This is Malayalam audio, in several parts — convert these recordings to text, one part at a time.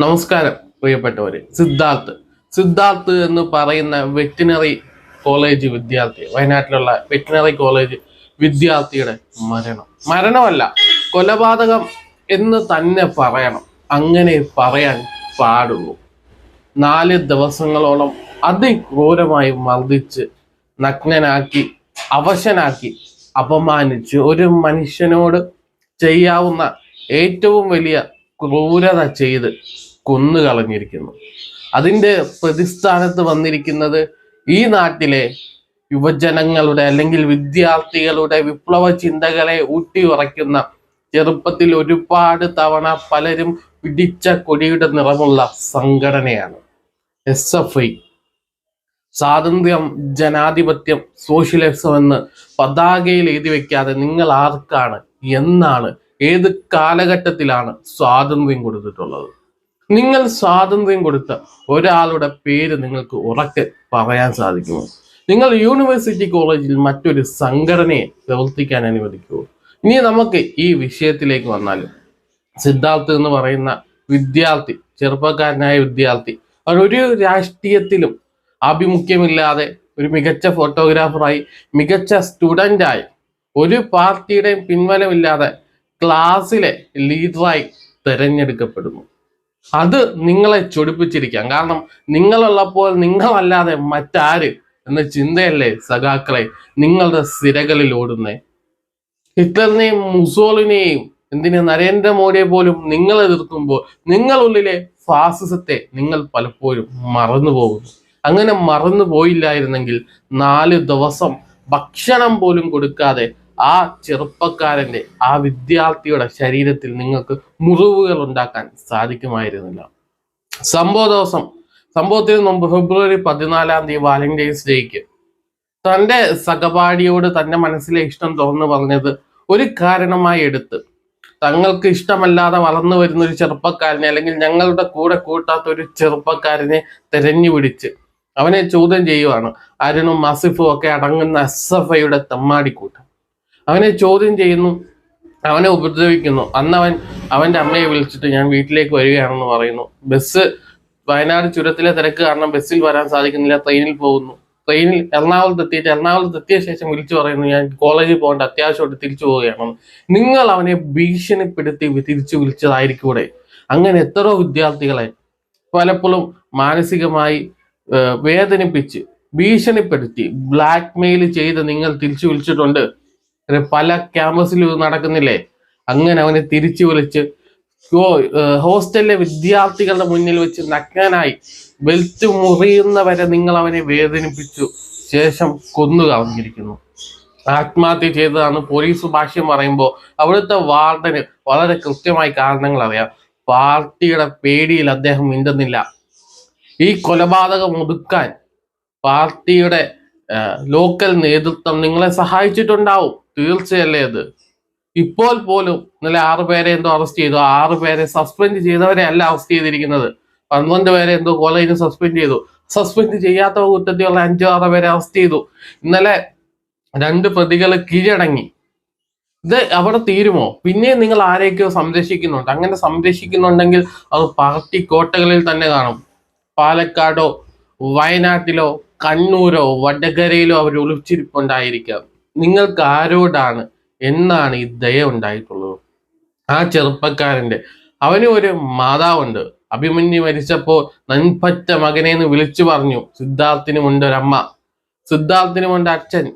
നമസ്കാരം പ്രിയപ്പെട്ടവര്. സിദ്ധാർത്ഥ് സിദ്ധാർത്ഥ് എന്ന് പറയുന്ന വെറ്റിനറി കോളേജ് വിദ്യാർത്ഥി വയനാട്ടിലുള്ള വെറ്റിനറി കോളേജ് വിദ്യാർത്ഥിയുടെ മരണം. മരണമല്ല കൊലപാതകം എന്ന് തന്നെ പറയണം. അങ്ങനെ പറയാൻ പാടുള്ളൂ. നാല് ദിവസങ്ങളോളം അതിക്രൂരമായി മർദ്ദിച്ച് നഗ്നനാക്കി അവശനാക്കി അപമാനിച്ച് ഒരു മനുഷ്യനോട് ചെയ്യാവുന്ന ഏറ്റവും വലിയ ക്രൂരത ചെയ്ത് കൊന്നുകളഞ്ഞിരിക്കുന്നു. അതിന്റെ പ്രതിസ്ഥാനത്ത് വന്നിരിക്കുന്നത് ഈ നാട്ടിലെ യുവജനങ്ങളുടെ അല്ലെങ്കിൽ വിദ്യാർത്ഥികളുടെ വിപ്ലവ ചിന്തകളെ ഊട്ടി ഉറയ്ക്കുന്ന ചെറുപ്പത്തിൽ ഒരുപാട് തവണ പലരും പിടിച്ച കൊടിയുടെ നിറമുള്ള സംഘടനയാണ് എസ് എഫ് ഐ. സ്വാതന്ത്ര്യം ജനാധിപത്യം സോഷ്യലിസം എന്ന് പതാകയിൽ എഴുതി വെക്കാതെ നിങ്ങൾ ആർക്കാണ് എന്നാണ് ഏത് കാലഘട്ടത്തിലാണ് സ്വാതന്ത്ര്യം കൊടുത്തിട്ടുള്ളത്? നിങ്ങൾ സ്വാതന്ത്ര്യം കൊടുത്ത ഒരാളുടെ പേര് നിങ്ങൾക്ക് ഉറക്കെ പറയാൻ സാധിക്കുമോ? നിങ്ങൾ യൂണിവേഴ്സിറ്റി കോളേജിൽ മറ്റൊരു സംഘടനയെ പ്രവർത്തിക്കാൻ അനുവദിക്കുമോ? ഇനി നമുക്ക് ഈ വിഷയത്തിലേക്ക് വന്നാൽ സിദ്ധാർത്ഥ് എന്ന് പറയുന്ന വിദ്യാർത്ഥി ചെറുപ്പക്കാരനായ വിദ്യാർത്ഥി അവർ ഒരു രാഷ്ട്രീയത്തിലും ആഭിമുഖ്യമില്ലാതെ ഒരു മികച്ച ഫോട്ടോഗ്രാഫറായി മികച്ച സ്റ്റുഡന്റായി ഒരു പാർട്ടിയുടെയും പിൻബലമില്ലാതെ ക്ലാസ്സിലെ ലീഡറായി തിരഞ്ഞെടുക്കപ്പെടുന്നു. അത് നിങ്ങളെ ചൊടിപ്പിച്ചിരിക്കാം. കാരണം നിങ്ങളുള്ളപ്പോൾ നിങ്ങളല്ലാതെ മറ്റാര് എന്ന ചിന്തയല്ലേ സഖാക്കളെ നിങ്ങളുടെ സിരകളിൽ ഓടുന്നേ. ഹിറ്റ്ലറിനെയും മുസോളിനെയും എന്തിന് നരേന്ദ്രമോദിയെ പോലും നിങ്ങൾ എതിർക്കുമ്പോൾ നിങ്ങളുള്ളിലെ ഫാസിസത്തെ നിങ്ങൾ പലപ്പോഴും മറന്നു പോകുന്നു. അങ്ങനെ മറന്നു പോയില്ലായിരുന്നെങ്കിൽ നാല് ദിവസം ഭക്ഷണം പോലും കൊടുക്കാതെ ആ ചെറുപ്പക്കാരന്റെ ആ വിദ്യാർത്ഥിയുടെ ശരീരത്തിൽ നിങ്ങൾക്ക് മുറിവുകൾ ഉണ്ടാക്കാൻ സാധിക്കുമായിരുന്നില്ല. സംഭവ ദിവസം സംഭവത്തിന് മുമ്പ് ഫെബ്രുവരി പതിനാലാം തീയതി വാലന്റൈൻസ് ഡേക്ക് തന്റെ സഹപാഠിയോട് തന്റെ മനസ്സിലെ ഇഷ്ടം തുറന്നു പറഞ്ഞത് ഒരു കാരണമായി എടുത്ത് തങ്ങൾക്ക് ഇഷ്ടമല്ലാതെ വളർന്നു വരുന്ന ഒരു ചെറുപ്പക്കാരനെ അല്ലെങ്കിൽ ഞങ്ങളുടെ കൂടെ കൂട്ടാത്ത ഒരു ചെറുപ്പക്കാരനെ തെരഞ്ഞു പിടിച്ച് അവനെ ചോദ്യം ചെയ്യുവാണ്. അരുണും അസിഫും ഒക്കെ അടങ്ങുന്ന എസ് എഫ് ഐയുടെ തെമ്മാടിക്കൂട്ടം. അവനെ ചോദ്യം ചെയ്യുന്നു അവനെ ഉപദ്രവിക്കുന്നു. അന്ന് അവൻ അവന്റെ അമ്മയെ വിളിച്ചിട്ട് ഞാൻ വീട്ടിലേക്ക് വരികയാണെന്ന് പറയുന്നു. ബസ് വയനാട് ചുരത്തിലെ തിരക്ക് കാരണം ബസ്സിൽ വരാൻ സാധിക്കുന്നില്ല ട്രെയിനിൽ പോകുന്നു. ട്രെയിനിൽ എറണാകുളത്ത് എത്തിയിട്ട് എറണാകുളത്ത് എത്തിയ ശേഷം വിളിച്ചു പറയുന്നു ഞാൻ കോളേജിൽ പോകേണ്ട അത്യാവശ്യമായിട്ട് തിരിച്ചു പോവുകയാണെന്ന് നിങ്ങൾ അവനെ ഭീഷണിപ്പെടുത്തി തിരിച്ചു വിളിച്ചതായിരിക്കൂടെ? അങ്ങനെ എത്രയോ വിദ്യാർത്ഥികളെ പലപ്പോഴും മാനസികമായി വേദനിപ്പിച്ച് ഭീഷണിപ്പെടുത്തി ബ്ലാക്ക്മെയിൽ ചെയ്ത് നിങ്ങൾ തിരിച്ചു വിളിച്ചിട്ടുണ്ട്. പല ക്യാമ്പസിലും നടക്കുന്നില്ലേ? അങ്ങനെ അവനെ തിരിച്ചു വിളിച്ച് ഹോസ്റ്റലിലെ വിദ്യാർത്ഥികളുടെ മുന്നിൽ വെച്ച് നഗ്നനായി ബെൽറ്റ് മുറിയുന്നവരെ നിങ്ങൾ അവനെ വേദനിപ്പിച്ചു. ശേഷം കൊന്നു കളഞ്ഞിരിക്കുന്നു. ആത്മഹത്യ ചെയ്തതാണ് പോലീസ് ഭാഷ്യം പറയുമ്പോൾ അവിടുത്തെ വാർഡന് വളരെ കൃത്യമായി കാരണങ്ങൾ അറിയാം. പാർട്ടിയുടെ പേടിയിൽ അദ്ദേഹം മിണ്ടുന്നില്ല. ഈ കൊലപാതകം ഒതുക്കാൻ പാർട്ടിയുടെ ലോക്കൽ നേതൃത്വം നിങ്ങളെ സഹായിച്ചിട്ടുണ്ടാവും. തീർച്ചയല്ലേ അത്? ഇപ്പോൾ പോലും ഇന്നലെ ആറു പേരെ എന്തോ അറസ്റ്റ് ചെയ്തു. ആറു പേരെ സസ്പെൻഡ് ചെയ്തവരെ അല്ല അറസ്റ്റ് ചെയ്തിരിക്കുന്നത്. പന്ത്രണ്ട് പേരെ എന്തോ കോളേജിന് സസ്പെൻഡ് ചെയ്തു. സസ്പെൻഡ് ചെയ്യാത്ത കുറ്റത്തിലുള്ള അഞ്ചോ ആറോ പേരെ അറസ്റ്റ് ചെയ്തു. ഇന്നലെ രണ്ട് പ്രതികൾ കീഴടങ്ങി. ഇത് അവിടെ തീരുമോ? പിന്നെ നിങ്ങൾ ആരെയൊക്കെയോ സംരക്ഷിക്കുന്നുണ്ട്. അങ്ങനെ സംരക്ഷിക്കുന്നുണ്ടെങ്കിൽ അത് പാർട്ടി കോട്ടകളിൽ തന്നെ കാണും. പാലക്കാടോ വയനാട്ടിലോ കണ്ണൂരോ വടകരയിലോ അവർ ഒളിച്ചിരിപ്പുണ്ടായിരിക്കാം. നിങ്ങൾക്ക് ആരോടാണ് എന്നാണ് ഈ ദയ ഉണ്ടായിട്ടുള്ളത്. ആ ചെറുപ്പക്കാരന്റെ അവന് ഒരു മാതാവുണ്ട്. അഭിമന്യു മരിച്ചപ്പോൾ നൻപറ്റ മകനെ എന്ന് വിളിച്ചു പറഞ്ഞു സിദ്ധാർത്ഥിനുമുണ്ട് ഒരമ്മ സിദ്ധാർത്ഥിനുമുണ്ട് അച്ഛൻ.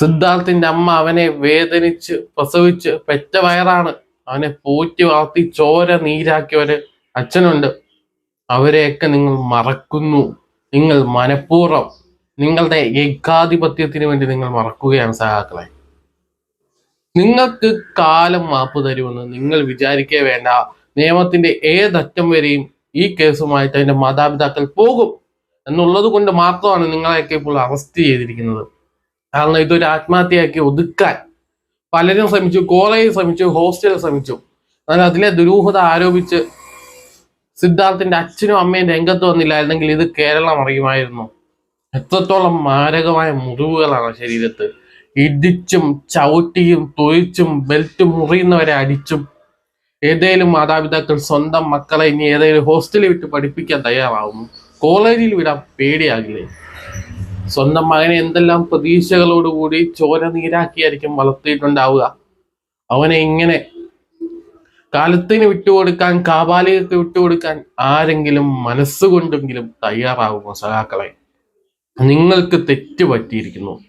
സിദ്ധാർത്ഥിന്റെ അമ്മ അവനെ വേദനിച്ച് പ്രസവിച്ച് പെറ്റ വയറാണ്. അവനെ പോറ്റി വളർത്തി ചോര നീരാക്കിയ ഒരു അച്ഛനുണ്ട്. അവരെയൊക്കെ നിങ്ങൾ മറക്കുന്നു. നിങ്ങൾ മനഃപൂർവം നിങ്ങളുടെ ഏകാധിപത്യത്തിന് വേണ്ടി നിങ്ങൾ മറക്കുകയാണ് സഹാക്കളെ. നിങ്ങൾക്ക് കാലം മാപ്പ് തരുമെന്ന് നിങ്ങൾ വിചാരിക്കേ വേണ്ട. നിയമത്തിന്റെ ഏതറ്റം വരെയും ഈ കേസുമായിട്ട് അതിന്റെ മാതാപിതാക്കൾ പോകും എന്നുള്ളത് കൊണ്ട് മാത്രമാണ് നിങ്ങളെയൊക്കെ ഇപ്പോൾ അറസ്റ്റ് ചെയ്തിരിക്കുന്നത്. കാരണം ഇതൊരു ആത്മഹത്യയാക്കി ഒതുക്കാൻ. പലരും ശ്രമിച്ചു കോളേജ് ശ്രമിച്ചു ഹോസ്റ്റൽ ശ്രമിച്ചു. എന്നാൽ അതിലെ ദുരൂഹത ആരോപിച്ച് സിദ്ധാർത്ഥിന്റെ അച്ഛനും അമ്മയും രംഗത്ത് വന്നില്ലായിരുന്നെങ്കിൽ ഇത് കേരളം അറിയുമായിരുന്നു. എത്രത്തോളം മാരകമായ മുറിവുകളാണ് ശരീരത്ത്. ഇടിച്ചും ചവിട്ടിയും തൊഴിച്ചും ബെൽറ്റ് മുറിയുന്നവരെ അടിച്ചും ഏതേലും മാതാപിതാക്കൾ സ്വന്തം മക്കളെ ഇനി ഏതെങ്കിലും ഹോസ്റ്റലിൽ വിട്ട് പഠിപ്പിക്കാൻ തയ്യാറാവുന്നു. കോളേജിൽ വിടാൻ പേടിയാകില്ലേ? സ്വന്തം മകനെ എന്തെല്ലാം പ്രതീക്ഷകളോടുകൂടി ചോര നീരാക്കിയായിരിക്കും വളർത്തിയിട്ടുണ്ടാവുക. അവനെ ഇങ്ങനെ കാലത്തിന് വിട്ടുകൊടുക്കാൻ കാബാലികൾക്ക് വിട്ടുകൊടുക്കാൻ ആരെങ്കിലും മനസ്സുകൊണ്ടെങ്കിലും തയ്യാറാവുമോ സഖാക്കളെ. നിങ്ങൾക്ക് തെറ്റ് പറ്റിയിരിക്കുന്നു.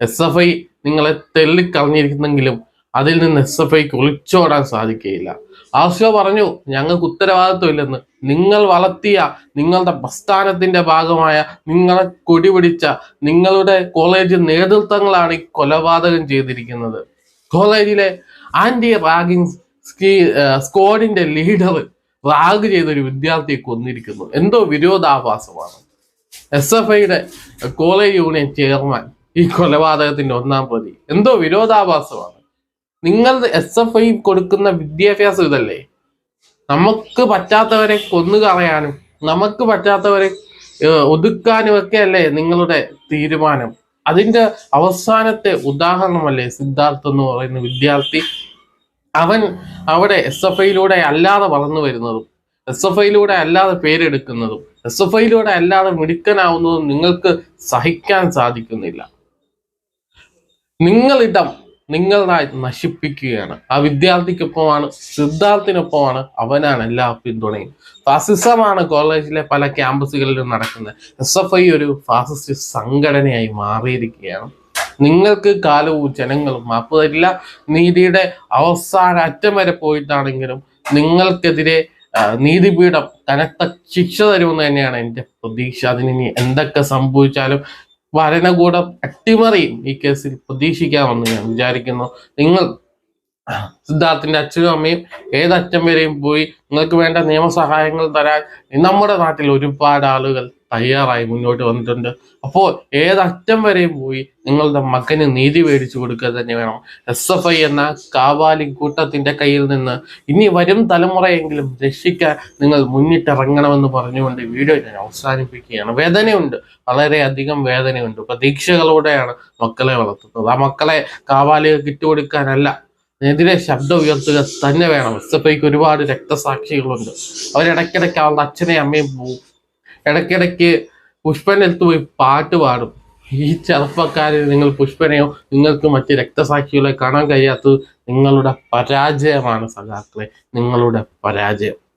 എസ് എഫ് ഐ നിങ്ങളെ തെല്ലിക്കളഞ്ഞിരിക്കുന്നെങ്കിലും അതിൽ നിന്ന് എസ് എഫ് ഐക്ക് ഒളിച്ചോടാൻ സാധിക്കുകയില്ല. ആശോ പറഞ്ഞു ഞങ്ങൾക്ക് ഉത്തരവാദിത്വമില്ലെന്ന്. നിങ്ങൾ വളർത്തിയ നിങ്ങളുടെ പ്രസ്ഥാനത്തിന്റെ ഭാഗമായ നിങ്ങളെ കൊടി പിടിച്ച നിങ്ങളുടെ കോളേജ് നേതൃത്വങ്ങളാണ് ഈ കൊലപാതകം ചെയ്തിരിക്കുന്നത്. കോളേജിലെ ആന്റി റാഗിങ് സ്കീ സ്ക്വാഡിന്റെ ലീഡർ റാഗ് ചെയ്ത ഒരു വിദ്യാർത്ഥിയെ കൊന്നിരിക്കുന്നു. എന്തോ വിരോധാഭാസമാണ്. എസ് എഫ് ഐയുടെ കോളേജ് യൂണിയൻ ചെയർമാൻ ഈ കൊലപാതകത്തിന്റെ ഒന്നാം പ്രതി. എന്തോ വിരോധാഭാസമാണ്. നിങ്ങൾ എസ് എഫ് ഐ കൊടുക്കുന്ന വിദ്യാഭ്യാസം ഇതല്ലേ? നമുക്ക് പറ്റാത്തവരെ കൊന്നു കളയാനും നമുക്ക് പറ്റാത്തവരെ ഒതുക്കാനും ഒക്കെ അല്ലേ നിങ്ങളുടെ തീരുമാനം. അതിന്റെ അവസാനത്തെ ഉദാഹരണമല്ലേ സിദ്ധാർത്ഥ് എന്ന് പറയുന്ന വിദ്യാർത്ഥി? അവൻ അവിടെ എസ് എഫ് ഐയിലൂടെ അല്ലാതെ വളർന്നു വരുന്നതും എസ് എഫ് ഐയിലൂടെ അല്ലാതെ പേരെടുക്കുന്നതും എസ് എഫ് ഐയിലൂടെ അല്ലാതെ മിടുക്കനാവുന്നത് നിങ്ങൾക്ക് സഹിക്കാൻ സാധിക്കുന്നില്ല. നിങ്ങളിടം നിങ്ങളായി നശിപ്പിക്കുകയാണ്. ആ വിദ്യാർത്ഥിക്കൊപ്പമാണ് സിദ്ധാർത്ഥിനൊപ്പമാണ് അവനാണ് എല്ലാ പിന്തുണയും. ഫാസിസമാണ് കോളേജിലെ പല ക്യാമ്പസുകളിലും നടക്കുന്നത്. എസ് എഫ് ഐ ഒരു ഫാസിസ്റ്റ് സംഘടനയായി മാറിയിരിക്കുകയാണ്. നിങ്ങൾക്ക് കാലവും ജനങ്ങളും മാപ്പ് തരില്ല നീതിയുടെ അവസാന അറ്റം വരെ പോയിട്ടാണെങ്കിലും നിങ്ങൾക്കെതിരെ നീതിപീഠം കനത്ത ശിക്ഷ തരുമെന്ന് തന്നെയാണ് എന്റെ പ്രതീക്ഷ. അതിനി എന്തൊക്കെ സംഭവിച്ചാലും ഭരണകൂടം അട്ടിമറിയും ഈ കേസിൽ പ്രതീക്ഷിക്കാമെന്ന് ഞാൻ വിചാരിക്കുന്നു. നിങ്ങൾ സിദ്ധാർത്ഥിന്റെ അച്ഛനും അമ്മയും ഏതറ്റം വരെയും പോയി നിങ്ങൾക്ക് വേണ്ട നിയമസഹായങ്ങൾ തരാൻ നമ്മുടെ നാട്ടിൽ ഒരുപാട് ആളുകൾ തയ്യാറായി മുന്നോട്ട് വന്നിട്ടുണ്ട്. അപ്പോൾ ഏതറ്റം വരെയും പോയി നിങ്ങളുടെ മകന് നീതി മേടിച്ചു കൊടുക്കുക തന്നെ വേണം. എസ് എഫ് ഐ എന്ന കാവാലി കൂട്ടത്തിന്റെ കയ്യിൽ നിന്ന് ഇനി വരും തലമുറയെങ്കിലും രക്ഷിക്കാൻ നിങ്ങൾ മുന്നിട്ടിറങ്ങണമെന്ന് പറഞ്ഞുകൊണ്ട് വീഡിയോ ഞാൻ അവസാനിപ്പിക്കുകയാണ്. വേദനയുണ്ട്. വളരെയധികം വേദനയുണ്ട്. പ്രതീക്ഷകളോടെയാണ് മക്കളെ വളർത്തുന്നത്. ആ മക്കളെ കാവാലികൾക്ക് ഇട്ടുകൊടുക്കാനല്ല എതിരെ ശബ്ദം ഉയർത്തുക തന്നെ വേണം. എസ് എഫ് ഐക്ക് ഒരുപാട് രക്തസാക്ഷികളുണ്ട്. അവരിടയ്ക്കിടയ്ക്ക് അവരുടെ അച്ഛനെയും അമ്മയും പോവും ഇടയ്ക്കിടയ്ക്ക് പുഷ്പന്റെ അടുത്ത് പോയി പാട്ട് പാടും. ഈ ചെറുപ്പക്കാരിൽ നിങ്ങൾ പുഷ്പനെയോ നിങ്ങൾക്ക് മറ്റ് രക്തസാക്ഷികളെ കാണാൻ കഴിയാത്തത് നിങ്ങളുടെ പരാജയമാണ് സഖാക്കളെ. നിങ്ങളുടെ പരാജയം.